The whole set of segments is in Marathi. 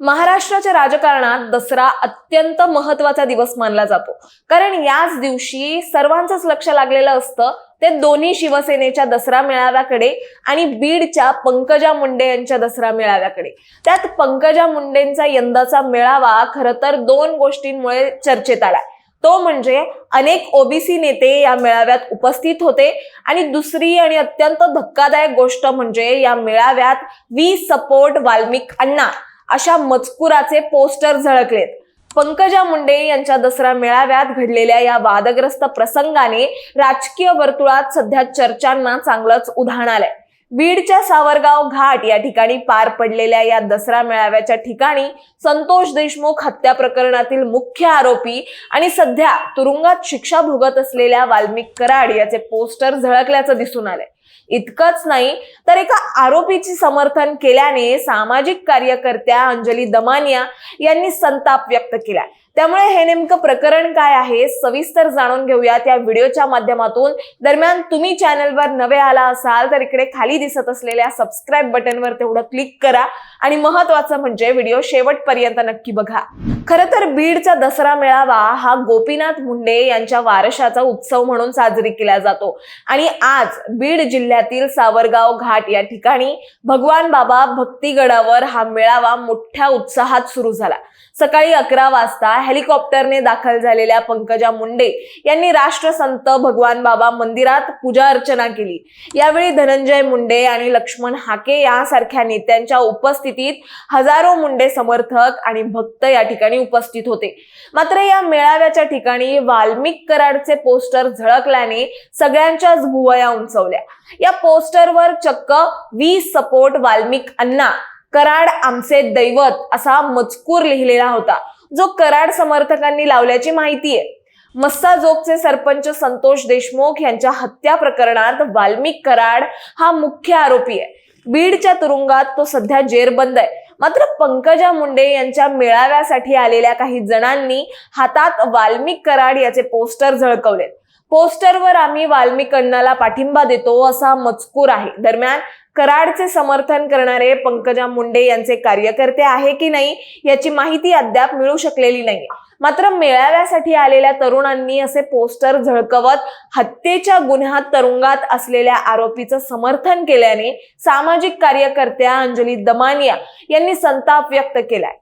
महाराष्ट्राच्या राजकारणात दसरा अत्यंत महत्त्वाचा दिवस मानला जातो. कारण याच दिवशी सर्वांचंच लक्ष लागलेलं असतं. ते दोन्ही शिवसेनेच्या दसरा मेळाव्याकडे आणि बीडच्या पंकजा मुंडे यांच्या दसरा मेळाव्याकडे. त्यात पंकजा मुंडेंचा यंदाचा मेळावा खरं तर दोन गोष्टींमुळे चर्चेत आलाय. तो म्हणजे अनेक ओबीसी नेते या मेळाव्यात उपस्थित होते आणि दुसरी आणि अत्यंत धक्कादायक गोष्ट म्हणजे या मेळाव्यात वी सपोर्ट वाल्मिक अण्णा. अशा मजकुराचे पोस्टर झळकलेत. पंकजा मुंडे यांच्या दसरा मेळाव्यात घडलेल्या या वादग्रस्त प्रसंगाने राजकीय वर्तुळात सध्या चर्चांना चांगलंच उधाण आलंय. बीडच्या सावरगाव घाट या ठिकाणी पार पडलेल्या या दसरा मेळाव्याच्या ठिकाणी संतोष देशमुख हत्या प्रकरणातील मुख्य आरोपी आणि सध्या तुरुंगात शिक्षा भोगत असलेल्या वाल्मिक कराड याचे पोस्टर झळकल्याचं दिसून आलंय. इतकंच नाही तर एका आरोपीचे समर्थन केल्याने सामाजिक कार्यकर्त्या अंजली दमानिया यांनी संताप व्यक्त केला. त्यामुळे हे नेमकं प्रकरण काय आहे सविस्तर जाणून घेऊयात या व्हिडिओच्या माध्यमातून. दरम्यान तुम्ही चॅनलवर नवे आला असाल तर इकडे खाली दिसत असलेल्या सबस्क्राईब बटनवर तेवढं क्लिक करा. आणि महत्वाचं म्हणजे व्हिडिओ शेवटपर्यंत नक्की बघा. खरं तर बीडचा दसरा मेळावा हा गोपीनाथ मुंडे यांच्या वारशाचा उत्सव म्हणून साजरी केला जातो. आणि आज बीड जिल्ह्यातील सावरगाव घाट या ठिकाणी भगवान बाबा भक्तिगडावर हा मेळावा मोठ्या उत्साहात सुरू झाला. सकाळी अकरा वाजता हेलिकॉप्टरने दाखल झालेल्या पंकजा मुंडे यांनी राष्ट्रसंत भगवान बाबा मंदिरात पूजा अर्चना केली. यावेळी धनंजय मुंडे आणि लक्ष्मण हाके यासारख्या नेत्यांच्या उपस्थितीत हजारो मुंडे समर्थक आणि भक्त या ठिकाणी उपस्थित होते. मात्र या मेळाव्याच्या ठिकाणी वाल्मिक कराडचे पोस्टर झळकल्याने सगळ्यांच्याच भुवया उंचवल्या. या पोस्टरवर चक्क वी सपोर्ट वाल्मिक अण्णा कराड आमचे दैवत असा मजकूर लिहिलेला होता. जो कराड समर्थकांनी लावल्याची माहिती आहे. मस्साजोगचे सरपंच संतोष देशमुख यांच्या हत्या प्रकरणात वाल्मिक कराड हा मुख्य आरोपी आहे. बीडच्या तुरुंगात तो सध्या जेरबंद आहे. मात्र पंकजा मुंडे यांच्या मेळाव्यासाठी आलेल्या काही जणांनी हातात वाल्मिक कराड याचे पोस्टर झळकवले पोस्टरवर आम्ही वाल्मिक अण्णाला पाठिंबा देतो असा मजकूर आहे. दरम्यान कराडचे समर्थन करणारे पंकजा मुंडे यांचे कार्यकर्ते आहे की नाही याची माहिती अद्याप मिळू शकलेली नाही मात्र मेळाव्यासाठी आलेल्या तरुणांनी असे पोस्टर झळकवत हत्येच्या गुन्ह्यात तुरुंगात असलेल्या आरोपीचं समर्थन केल्याने सामाजिक कार्यकर्त्या अंजली दमानिया यांनी संताप व्यक्त केलाय.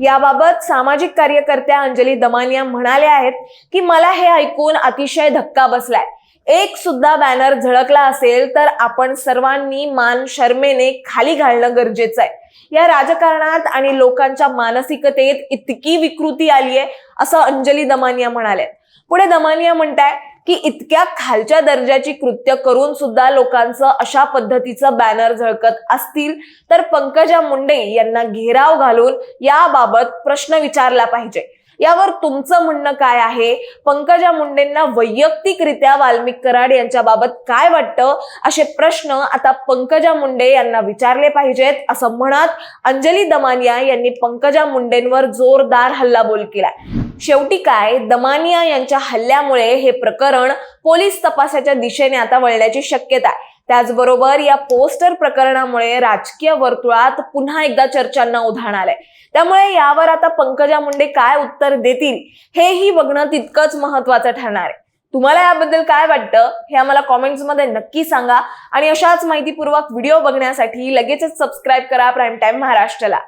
याबाबत सामाजिक कार्यकर्त्या अंजली दमानिया म्हणाल्या आहेत की मला हे ऐकून अतिशय धक्का बसलाय. एक सुद्धा बॅनर झळकला असेल तर आपण सर्वांनी मान शर्मेने खाली घालणं गरजेचं आहे. या राजकारणात आणि लोकांच्या मानसिकतेत इतकी विकृती आली आहे असं अंजली दमानिया म्हणाले पुढे दमानिया म्हणताय की इतक्या खालच्या दर्जाची कृत्य करून सुद्धा लोकांचं अशा पद्धतीचं बॅनर झळकत असतील तर पंकजा मुंडे यांना घेराव घालून याबाबत प्रश्न विचारला पाहिजे. यावर तुमचं म्हणणं काय आहे? पंकजा मुंडेंना वैयक्तिकरित्या वाल्मिक कराड यांच्या बाबत काय वाटतं? असे प्रश्न आता पंकजा मुंडे यांना विचारले पाहिजेत. असं म्हणत अंजली दमानिया यांनी पंकजा मुंडेंवर जोरदार हल्लाबोल केलाय. शेवटी काय? दमानिया यांच्या हल्ल्यामुळे हे प्रकरण पोलीस तपासाच्या दिशेने आता वळण्याची शक्यता आहे. त्याचबरोबर या पोस्टर प्रकरणामुळे राजकीय वर्तुळात पुन्हा एकदा चर्चांना उधाण आलंय. त्यामुळे यावर आता पंकजा मुंडे काय उत्तर देतील हेही बघणं तितकंच महत्वाचं ठरणार आहे. तुम्हाला याबद्दल काय वाटतं हे आम्हाला कॉमेंट्समध्ये नक्की सांगा. आणि अशाच माहितीपूर्वक व्हिडिओ बघण्यासाठी लगेचच सबस्क्राईब करा प्राईम टाइम महाराष्ट्राला.